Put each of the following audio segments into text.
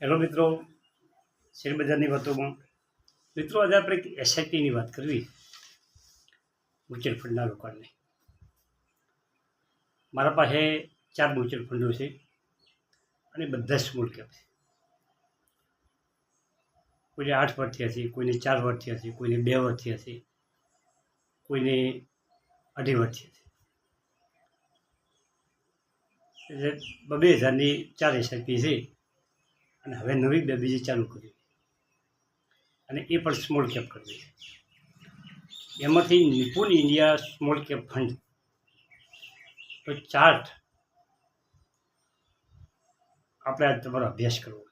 Hello મિત્રો શેરબજારની વાતોમાં. મિત્રો, આજે આપણે એક એસઆઈપીની વાત કરવી. મ્યુચ્યુઅલ ફંડના રોકાણની મારા પાસે ચાર મ્યુચ્યુઅલ ફંડો છે અને બધા સ્મોલ કેપ છે. કોઈને આઠ વર્ષ થયા છે, કોઈને ચાર વર્ષ થયા છે, કોઈને બે વર્ષ થયા છે, કોઈને અઢી વર્ષ થયા છે. એટલે બબે હજારની ચાર એસઆઈપી છે. અને હવે નવી બે બીજી ચાલુ કરી. અને એ પણ સ્મોલ કેપ કરવી એમાંથી Nipun India small cap fund તો ચાર્ટ આપણે આજ તમારો અભ્યાસ કરવો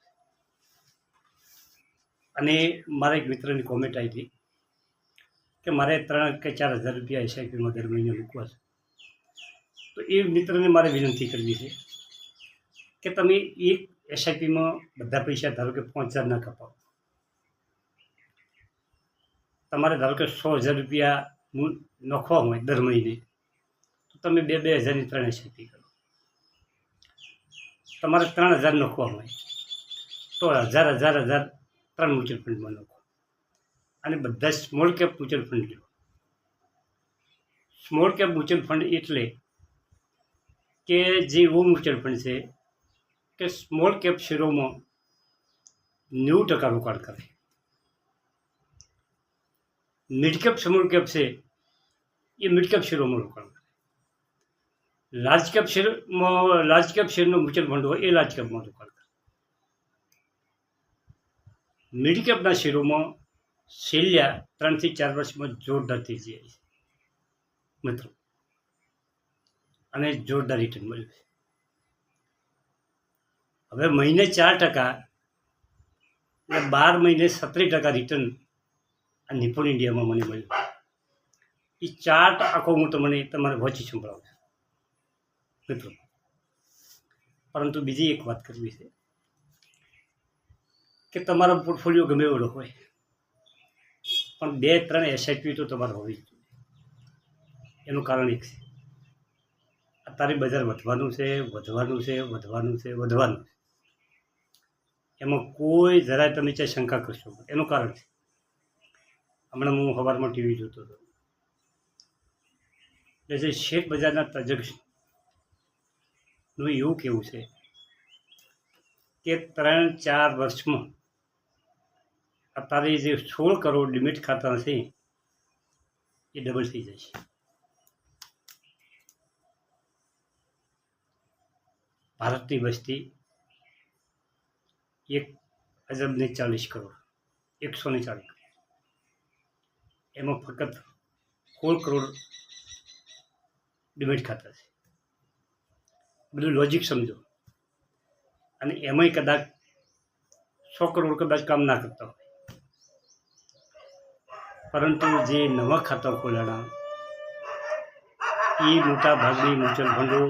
અને મારા એક મિત્રની કોમેન્ટ આવી હતી કે મારે ત્રણ કે ચાર હજાર રૂપિયા એસઆઈપીમાં દર મહિને મૂકવા છે. તો એ મિત્રને મારે વિનંતી કરવી છે કે તમે એક એસઆઈપીમાં બધા પૈસા ધારો કે પાંચ હજાર ના કપાવો. તમારે ધારો કે સો હજાર રૂપિયા નોખવા હોય દર મહિને, તો તમે બે બે હજારની ત્રણ એસઆઈપી કરો. તમારે ત્રણ હજાર નખવા હોય, તો હજાર હજાર હજાર ત્રણ મ્યુચ્યુઅલ ફંડમાં નખો. અને બધા સ્મોલ કેપ મ્યુચ્યુઅલ ફંડ લો. સ્મોલ કેપ મ્યુચ્યુઅલ ફંડ એટલે કે જે એવું મ્યુચ્યુઅલ ફંડ છે કે સ્મોલ કેપ શેરોમાં નેવું ટકા રોકાણ કરે. મિડ કેપ સ્મોલ કેપ છે, એ મિડ કેપ શેરોમાં રોકાણ કરે. લાર્જ કેપ શેરમાં લાર્જ કેપ શેરનો મ્યુચ્યુઅલ ફંડ હોય, એ લાર્જ કેપમાં રોકાણ કરે. મિડ કેપના શેરોમાં છેલ્લા ત્રણથી ચાર વર્ષમાં જોરદાર તેજી આવી છે. મિત્રો, અને જોરદાર રિટર્ન મળ્યું છે. હવે મહિને ચાર ટકા અને બાર મહિને સત્તરી ટકા રિટર્ન આ નિપુણ ઇન્ડિયામાં મને મળ્યું. એ ચાર્ટ આખો હું તમને તમારે વચી સંભળાવું છું. મિત્રો. પરંતુ બીજી એક વાત કરવી છે કે તમારો પોર્ટફોલિયો ગમે એવડો હોય, પણ બે ત્રણ એસઆઈપી તો તમારે હોવી જ જોઈએ. એનું કારણ એક છે. અત્યારે બજાર વધવાનું છે વધવાનું છે વધવાનું છે વધવાનું છે. એમાં કોઈ જરાય તમે ચાહે શંકા કરશો એનું કારણ છે. હમણાં હું સવારમાં ટીવી જોતો હતો. એટલે જે શેર બજારના તજજ્ઞનું એવું કેવું છે કે ત્રણ, ચાર વર્ષમાં અત્યારે જે સોળ કરોડ લિમિટ ખાતા છે એ ડબલ થઈ જશે. ભારતની વસ્તી એક અજબને ચાલીસ કરોડ, એકસો ને ચાલીસ એમાં ફક્ત સોળ કરોડ ડિમેટ ખાતા છે. બધું લોજિક સમજો. અને એમાંય કદાચ સો કરોડ કદાચ કામ ના કરતા હોય. પરંતુ જે નવા ખાતા ખોલાણા એ મોટા ભાગની મ્યુચ્યુઅલ ફંડો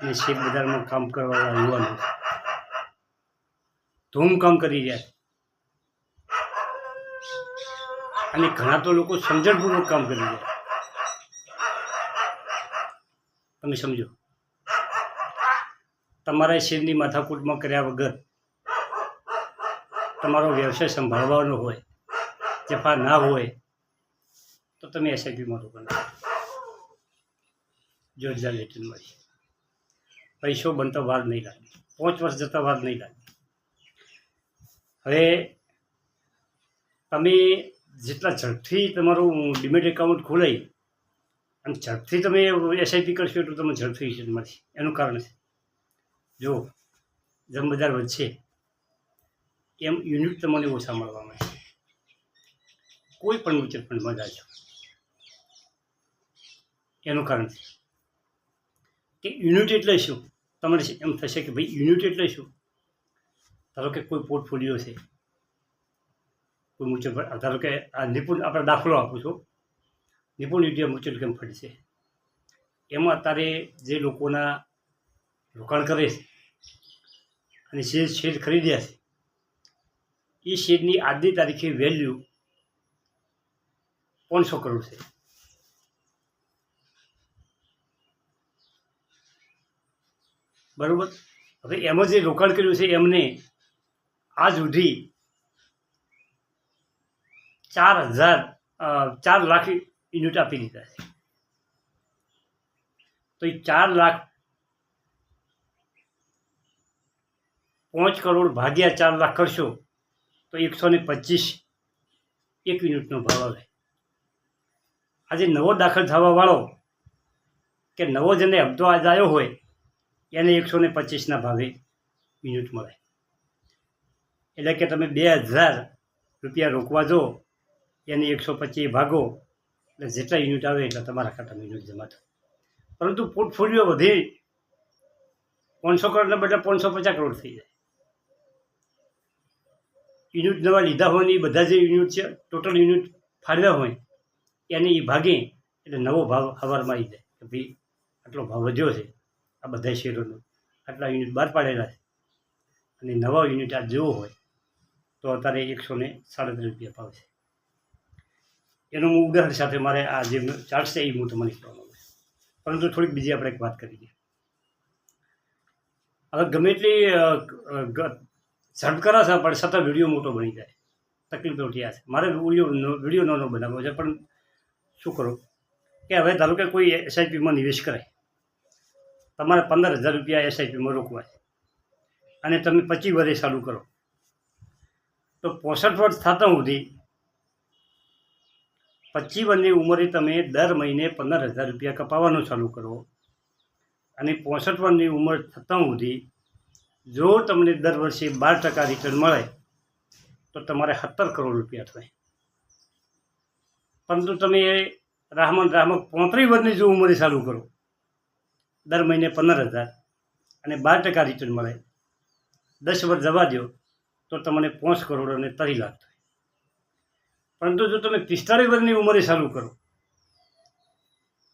અને શેર બજારમાં કામ કરવાવાળા યુવાનો ધૂમ કામ કરી જાય અને ઘણા તો લોકો સમજણપૂર્વક કામ કરી રહ્યા તમે સમજો. તમારા શેરની માથાકૂટમાં કર્યા વગર તમારો વ્યવસાય સંભાળવાનો હોય, જફા ના હોય, તો તમે એસઆઈપીમાં રોકાણ. જોરદાર રિટર્ન મળી પૈસો બનતો વાર નહીં લાગે. પાંચ વર્ષ જતા વાર નહીં લાગે. હવે તમે જેટલા ઝડપથી તમારું ડિમેટ એકાઉન્ટ ખોલાઈ અને ઝડપથી તમે એસઆઈપી કરશો એટલું તમે રિટર્ન મળશે. એનું કારણ છે. જો જેમ બજાર વધશે, એમ યુનિટ તમને ઓછા મળવા મળશે. કોઈ પણ મ્યુચ્યુઅલ ફંડમાં જાજો એનું કારણ છે. કે યુનિટ એટલે શું? તમારે એમ થશે કે ભાઈ યુનિટ એટલે શું? ધારો કે કોઈ પોર્ટફોલિયો છે, કોઈ મ્યુચ્યુઅલ ફંડ ધારો કે આ નિપુણ આપણે દાખલો આપું છું. Nipun India mutual cap fund છે. એમાં અત્યારે જે લોકોના રોકાણ કરે છે અને શેર શેર ખરીદ્યા છે, એ શેરની આજની તારીખે વેલ્યુ પાંચસો કરોડ છે. બરાબર? હવે એમાં જે રોકાણ કર્યું છે એમને આજ સુધી ચાર હજાર ચાર લાખ યુનિટ આપી દીધા છે. તો એ ચાર લાખ પાંચ કરોડ ભાગ્યા ચાર લાખ કરશો, તો એકસો ને પચીસ એક યુનિટનો ભાવ આવે. આજે નવો દાખલ થવાવાળો કે નવો જેને હપ્તો આજ આવ્યો હોય, એને એકસો ને પચીસના ભાવે યુનિટ મળે. એટલે કે તમે બે હજાર રૂપિયા રોકવા જો, એને એકસો પચીસ ભાગો, એટલે જેટલા યુનિટ આવે એટલા તમારા ખાતામાં યુનિટ જમા થાય. પરંતુ પોર્ટફોલિયો વધી, પાંચસો કરોડના બદલે પાંચસો પચાસ કરોડ થઈ જાય. યુનિટ નવા લીધા હોય ને એ બધા જે યુનિટ છે, ટોટલ યુનિટ ફાળવ્યા હોય, એને એ ભાગે, એટલે નવો ભાવ હવારમાં આવી જાય કે ભાઈ આટલો ભાવ વધ્યો છે, આ બધા શેરોનો. આટલા યુનિટ બહાર પાડેલા છે. અને નવા યુનિટ આ જેવો હોય તો અત્યારે એકસો ને સાડત્રીસ રૂપિયા ભાવ છે. એનું હું ઉદાહરણ સાથે મારે આ જે ચાર્જ છે એ હું તમને કહેવા માંગુ પરંતુ થોડીક બીજી આપણે એક વાત કરી દઈએ હવે ગમે એટલી ઝડપ કરાશે પણ સતત વીડિયો મોટો બની જાય. તકલીફ તો આ છે. મારે વીડિયો વીડિયો નાનો બનાવવો છે, પણ શું કરો? કે હવે ધારો કે કોઈ એસઆઈપીમાં નિવેશ કરે તમારે પંદર હજાર રૂપિયા એસઆઈપીમાં રોકવા છે. અને તમે પચીસ વર્ષે ચાલુ કરો. તો પોસઠ વર્ષ થતા સુધી પચીસ વર્ષની ઉંમરે તમે દર મહિને પંદર હજાર રૂપિયા કપાવવાનું ચાલુ કરો. અને પોસઠ વર્ષની ઉંમર થતાં સુધી જો તમને દર વર્ષે બાર ટકા રિટર્ન મળે, તો તમારે સત્તર કરોડ રૂપિયા થાય. પરંતુ તમે રાહમણ રાહમણ પોત્રીસ વર્ષની જો ઉંમરે ચાલુ કરો, દર મહિને પંદર હજાર અને બાર ટકા રિટર્ન મળે. દસ વર્ષ જવા દો તો તમને પાંચ કરોડ અને ત્રણ લાખ થાય. પરંતુ જો તમે પિસ્તાળીસ વર્ષની ઉંમરે ચાલુ કરો,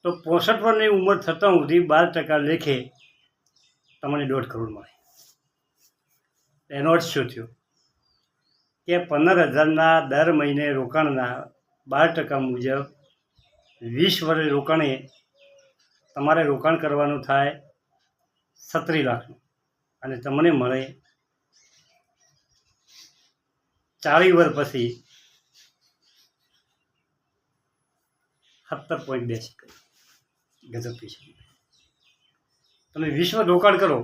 તો પોસઠ વર્ષની ઉંમર થતાં સુધી બાર ટકા લેખે તમને દોઢ કરોડ મળે. એનો અર્થ શું થયો? કે પંદર હજારના દર મહિને રોકાણના બાર ટકા મુજબ વીસ વર્ષ રોકાણે તમારે રોકાણ કરવાનું થાય સત્રીસ લાખનું. અને તમને મળે ચાલીસ વર્ષ પછી સત્તર પોઈન્ટ બે ગજબ પૈસા તમે વિશ્વ રોકાણ કરો,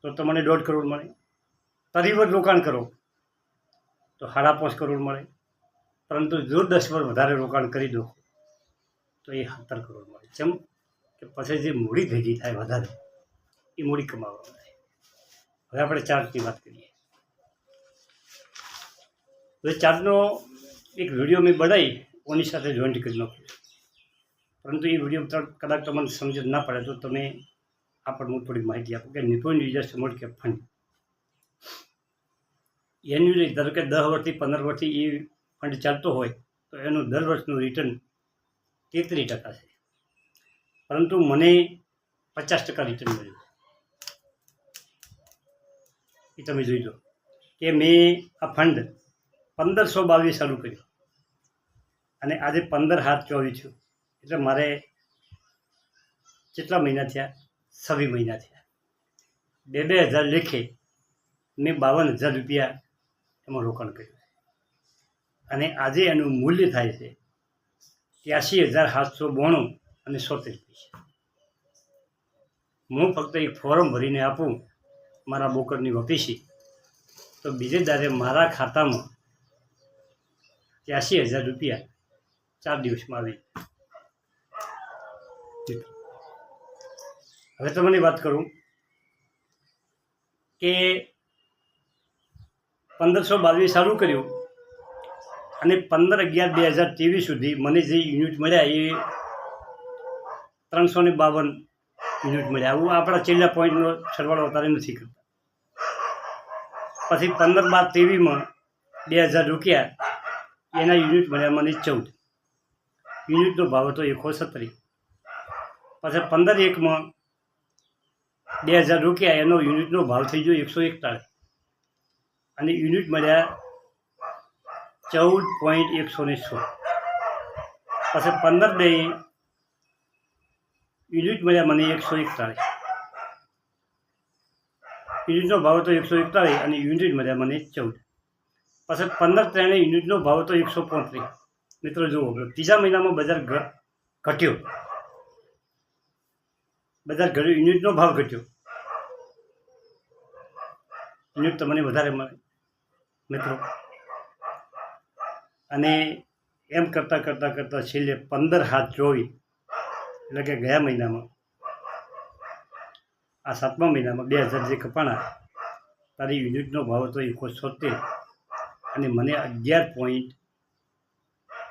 તો તમને દોઢ કરોડ મળે. તરી વર રોકાણ કરો, તો સાડા પાંચ કરોડ મળે. પરંતુ જો દસ વર્ષ વધારે રોકાણ કરી દો, તો એ સત્તર કરોડ મળે. જેમ કે પછી જે મૂડી ભેગી થાય વધારે, એ મૂડી કમાવા મળે હવે આપણે ચાર્ટની વાત કરીએ. હવે ચાર્ટનો એક વીડિયો મેં બનાવી કોની સાથે જોઈન્ટ કરી નાખ્યું પરંતુ એ વીડિયો તરત કદાચ તમને સમજ ના પડે તો તમે આ પણ હું થોડી માહિતી આપું કે નિપુણ યુઝર સ્મોલ કે ફંડ એન્યુઅલી ધારો કે દસ વર્ષથી પંદર વર્ષથી એ ફંડ ચાલતો હોય, તો એનું દર વર્ષનું રિટર્ન તેત્રીસ ટકા છે. પરંતુ મને પચાસ ટકા રિટર્ન મળ્યું. એ તમે જોઈ લો કે મેં આ ફંડ પંદરસો બાવીસ ચાલુ કર્યું. અને આજે પંદર હાથ ચોવીસ છું એટલે મારે કેટલા મહિના થયા? છવ્વી મહિના થયા. બે બે હજાર લેખે મેં બાવન હજાર રૂપિયા એમાં રોકાણ કર્યું. અને આજે એનું મૂલ્ય થાય છે ત્યાસી હજાર સાતસો બોણું અને સોતેર પૈસા. હું ફક્ત એક ફોર્મ ભરીને આપું મારા બોકરની વપીસી તો બીજે દારે મારા ખાતામાં ત્યાસી હજાર રૂપિયા. ચાર દિવસમાં આવી. હવે તમને વાત કરું કે પંદરસો બાવીસ ચાલુ કર્યું અને પંદર અગિયાર બે હજાર ત્રેવીસ સુધી મને જે યુનિટ મળ્યા એ ત્રણસો ને બાવન યુનિટ મળ્યા. આવું આપણા છેલ્લા પોઈન્ટનો સરવાળો અત્યારે નથી કરતા. પછી પંદર બાર ત્રેવીસમાં બે હજાર રૂપિયા એના યુનિટ મળ્યા મને ચૌદ. યુનિટનો ભાવ હતો એકસો સત્તરી. પછી પંદર એકમાં બે હજાર રૂપિયા એનો યુનિટનો ભાવ થઈ ગયો એકસો એકતાળીસ. અને યુનિટ મળ્યા ચૌદ પોઈન્ટ એકસો ને સો પછી પંદર બે યુનિટ મળ્યા મને એકસો એકતાળીસ. યુનિટનો ભાવ હતો એકસો એકતાળીસ અને યુનિટ મળ્યા મને ચૌદ. પાછળ પંદર ત્રણે યુનિટનો ભાવ હતો એકસો પોત્રીસ. મિત્રો જુઓ, ત્રીજા મહિનામાં બજાર ઘટ્યો. બજાર ઘટ્યો યુનિટનો ભાવ ઘટ્યો. યુનિટ તમને વધારે મળે, મિત્રો. અને એમ કરતાં કરતાં કરતાં છેલ્લે પંદર હાથ જોઈ, એટલે કે ગયા મહિનામાં, આ સાતમા મહિનામાં બે હજાર જે કપાણા, તારી યુનિટનો ભાવ હતો એકોતેર અને મને અગિયાર પોઈન્ટ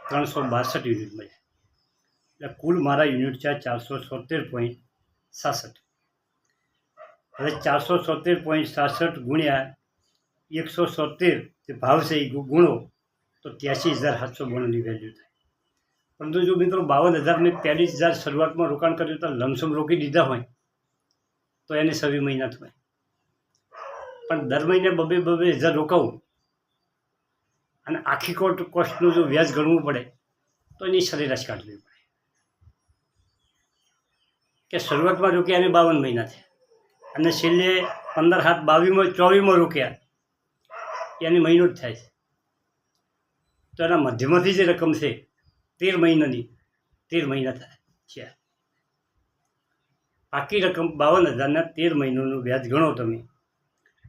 ત્રણસો બાસઠ યુનિટ મળ્યા. એટલે કુલ મારા યુનિટ છે ચારસો સોતેર પોઈન્ટ સાસઠ. હવે ચારસો સોતેર પોઈન્ટ સાસઠ ગુણ્યા એકસો સોતેર જે ભાવ છે એ ગુણો, તો ત્યાસી હજાર સાતસો ગુણોની વેલ્યુ થાય. પરંતુ જો મિત્રો બાવન હજાર મેં પહેલી હજાર શરૂઆતમાં રોકાણ કર્યું તો લમસમ રોકી દીધા હોય, તો એને સવી મહિના થાય. પણ દર મહિને બબે બબે હજાર રોકાવું અને આખી કોટ કોસ્ટનું જો વ્યાજ ગણવું પડે, તો એની સરેરાશ કાઢવી પડે. કે શરૂઆતમાં રોક્યા એને બાવન મહિના છે અને છેલ્લે પંદર હાથ બાવીસમાં, ચોવીસમાં રોક્યા એની મહિનો જ થાય છે. તો એના મધ્યમાંથી જે રકમ છે, તેર મહિનાની, તેર મહિના થાય છે. આખી રકમ બાવન હજારના તેર મહિનાનું વ્યાજ ગણો તમે.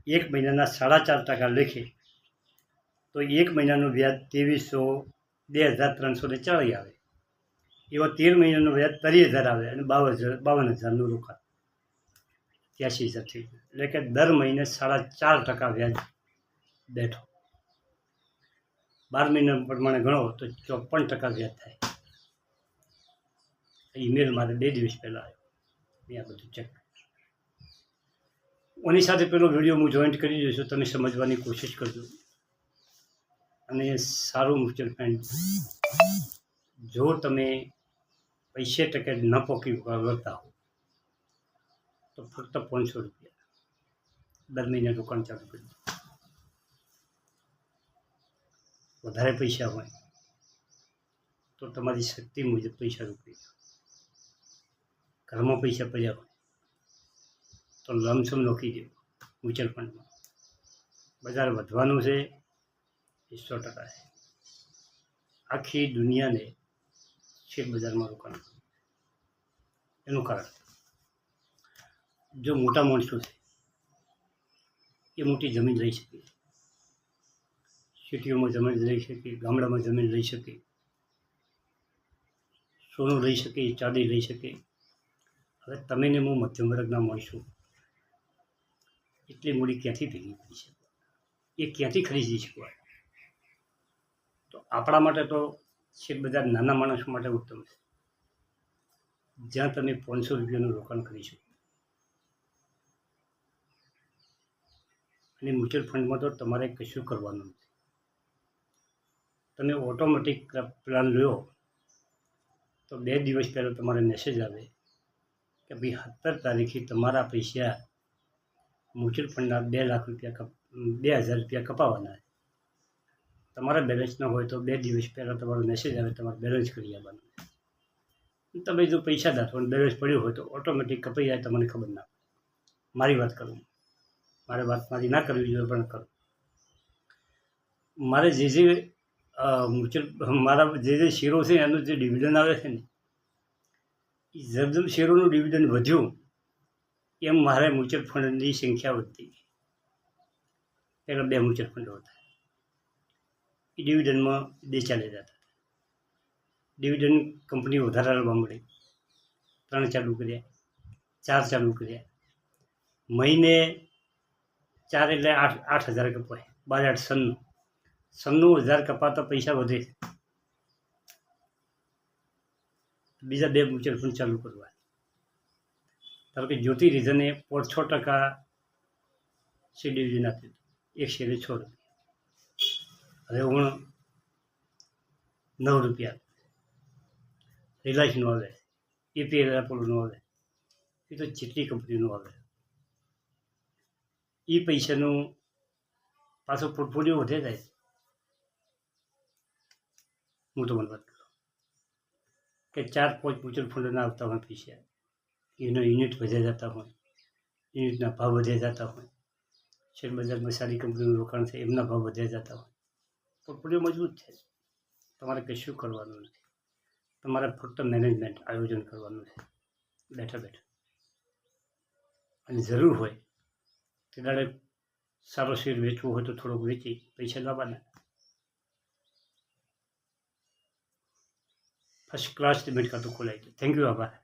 એક મહિનાના સાડા ચાર ટકા લેખે તો એક મહિનાનું વ્યાજ ત્રેવીસો બે હજાર ત્રણસો ને ચાળીસ આવે. એવો તેર મહિનાનું વ્યાજ ત્રીસ હજાર આવે અને બાવન હજાર, બાવન હજારનું રોકાણ. ત્યાસી હજાર થઈ એટલે કે દર મહિને સાડા ચાર ટકા વ્યાજ બેઠો. બાર મહિના પ્રમાણે ગણો તો ચોપન ટકા વ્યાજ થાય. ઈમેલ મારે બે દિવસ પહેલાં આવ્યો. મેં આ બધું ચેક ઓની સાથે પેલો વીડિયો હું જોઈન્ટ કરી દઈશું તમે સમજવાની કોશિશ કરજો. અને સારું મ્યુચ્યુઅલ ફંડ જો તમે પૈસે ટકે ન પોકી વળતા હો, તો ફક્ત પાંચસો રૂપિયા દર મહિને રોકાણ ચાલુ કરી. વધારે પૈસા હોય તો તમારી શક્તિ મુજબ પૈસા રોકી ઘરમાં પૈસા પડ્યા હોય તો લમસમ રોકી દો મ્યુચ્યુઅલ ફંડમાં બજાર વધવાનું છે એ સો ટકા છે. આખી દુનિયાને શેરબજારમાં રોકાણ એનું કારણ. જો મોટા માણસો છે, એ મોટી જમીન લઈ શકે. સિટીઓમાં જમીન લઈ શકે, ગામડામાં જમીન લઈ શકે. સોનું લઈ શકે, ચાંદી લઈ શકે. હવે તમે ને હું મધ્યમ વર્ગના માણસો, એટલી મૂડી ક્યાંથી ભેગી કરી શકો? એ ક્યાંથી ખરીદી શકવાય તો આપણા માટે તો શેર બજાર નાના માણસો માટે ઉત્તમ છે. જ્યાં તમે પાંચસો રૂપિયાનું રોકાણ કરી શકો. અને મ્યુચ્યુઅલ ફંડમાં તો તમારે કશું કરવાનું નથી. તમે ઓટોમેટિક પ્લાન લ્યો, તો બે દિવસ પહેલાં તમારે મેસેજ આવે કે ભાઈ સત્તર તારીખે તમારા પૈસા મ્યુચ્યુઅલ ફંડના બે લાખ રૂપિયા બે હજાર રૂપિયા કપાવવાના છે. તમારા બેલેન્સ ન હોય તો બે દિવસ પહેલાં તમારો મેસેજ આવે, તમારે બેલેન્સ કરી આવવાનું તમે જો પૈસા દાખવો અને બેલેન્સ પડ્યું હોય તો ઓટોમેટિક કપાઈ જાય, તમને ખબર ના મારી વાત કરું મારે વાત મારી ના કરવી જોઈએ, પણ કરું. મારે જે જે મ્યુચ્યુઅલ મારા જે જે શેરો છે, એનું જે ડિવિડન્ડ આવે છે ને એ જેમ શેરોનું ડિવિડન્ડ વધ્યું, એમ મારે મ્યુચ્યુઅલ ફંડની સંખ્યા વધતી ગઈ. પહેલાં બે મ્યુચ્યુઅલ ફંડો હતા. ડિવિડન્ડમાં બે ચાલે જતા હતા ડિવિડન્ડ કંપની વધારે લાવવા મળી ત્રણ ચાલુ કર્યા ચાર ચાલુ કર્યા મહિને ચાર એટલે આઠ આઠ હજાર કપાય બાર આઠ સન્નું સન્નું હજાર કપાતા પૈસા વધે બીજા બે મ્યુચ્યુઅલ ફંડ ચાલુ કરવા ધારો કે જ્યોતિ રીઝને પોર છ ટકા સી ડિવિઝન આપ્યું એક શેરે છ રૂપિયા હવે હું નવ રૂપિયા. રિલાયન્સનું આવે. એપીએલ, એપોલોનું આવે. એ તો જેટલી કંપનીનું આવે. એ પૈસાનું પાછો પોર્ટફોલિયો વધે જાય. હું તમને વાત કરું. કે ચાર, પાંચ મ્યુચ્યુઅલ ફંડના આવતા હોય પૈસા. એનો યુનિટ વધ્યા જતા હોય. યુનિટના ભાવ વધ્યા જતા હોય. શેર બજારમાં સારી કંપનીનું રોકાણ છે એમના ભાવ વધ્યા જતા હોય. પોર્ટફોલિયો મજબૂત છે. તમારે કશું કરવાનું નથી. તમારે ફક્ત મેનેજમેન્ટ આયોજન કરવાનું છે. બેઠા બેઠા. અને જરૂર હોય, તે દાડે સારો શેર વેચવો હોય તો થોડોક વેચી પૈસા લાવવાના. ફર્સ્ટ ક્લાસ ડિમેટ ખાતું ખોલાય છે થેન્ક યુ આભાર.